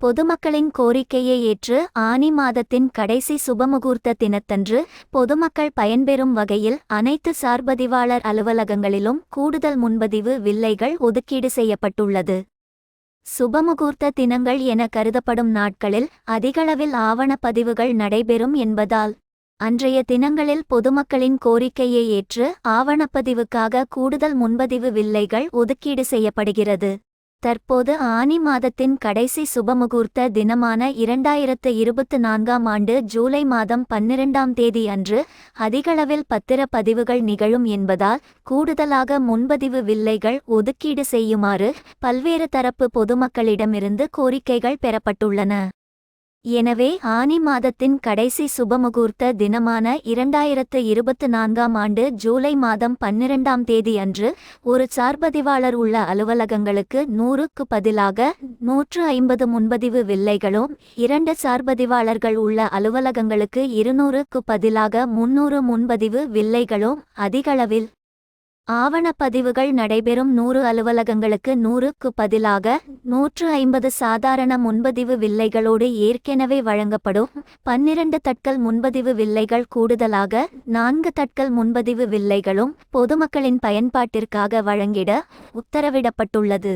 பொதுமக்களின் கோரிக்கையை ஏற்று ஆனி மாதத்தின் கடைசி சுபமுகூர்த்த தினத்தன்று பொதுமக்கள் பயன்பெறும் வகையில் அனைத்து சார்பதிவாளர் அலுவலகங்களிலும் கூடுதல் முன்பதிவு வில்லைகள் ஒதுக்கீடு செய்யப்பட்டுள்ளது. சுபமுகூர்த்த தினங்கள் என கருதப்படும் நாட்களில் அதிகளவில் ஆவணப்பதிவுகள் நடைபெறும் என்பதால் அன்றைய தினங்களில் பொதுமக்களின் கோரிக்கையை ஏற்று ஆவணப்பதிவுக்காக கூடுதல் முன்பதிவு வில்லைகள் ஒதுக்கீடு செய்யப்படுகிறது. தற்போது ஆனி மாதத்தின் கடைசி சுபமுகூர்த்த தினமான இரண்டாயிரத்து இருபத்து நான்காம் ஆண்டு ஜூலை மாதம் பன்னிரண்டாம் தேதி அன்று அதிகளவில் பத்திரப் பதிவுகள் நிகழும் என்பதால் கூடுதலாக முன்பதிவு வில்லைகள் ஒதுக்கீடு செய்யுமாறு பல்வேறு தரப்பு பொதுமக்களிடமிருந்து கோரிக்கைகள் பெறப்பட்டுள்ளன. எனவே ஆனி மாதத்தின் கடைசி சுபமுகூர்த்த தினமான இரண்டாயிரத்து இருபத்து நான்காம் ஆண்டு ஜூலை மாதம் பன்னிரண்டாம் தேதி அன்று ஒரு சார்பதிவாளர் உள்ள அலுவலகங்களுக்கு நூறுக்கு பதிலாக நூற்று ஐம்பது முன்பதிவு வில்லைகளும் இரண்டு சார்பதிவாளர்கள் உள்ள அலுவலகங்களுக்கு இருநூறுக்கு பதிலாக முன்னூறு முன்பதிவு வில்லைகளும் அதிகளவில் ஆவணப்பதிவுகள் நடைபெறும் நூறு அலுவலகங்களுக்கு நூறுக்கு பதிலாக நூற்று ஐம்பது சாதாரண முன்பதிவு வில்லைகளோடு ஏற்கனவே வழங்கப்படும். பன்னிரண்டு தட்கல் முன்பதிவு வில்லைகள் கூடுதலாக நான்கு தட்கல் முன்பதிவு வில்லைகளும் பொதுமக்களின் பயன்பாட்டிற்காக வழங்கிட உத்தரவிடப்பட்டுள்ளது.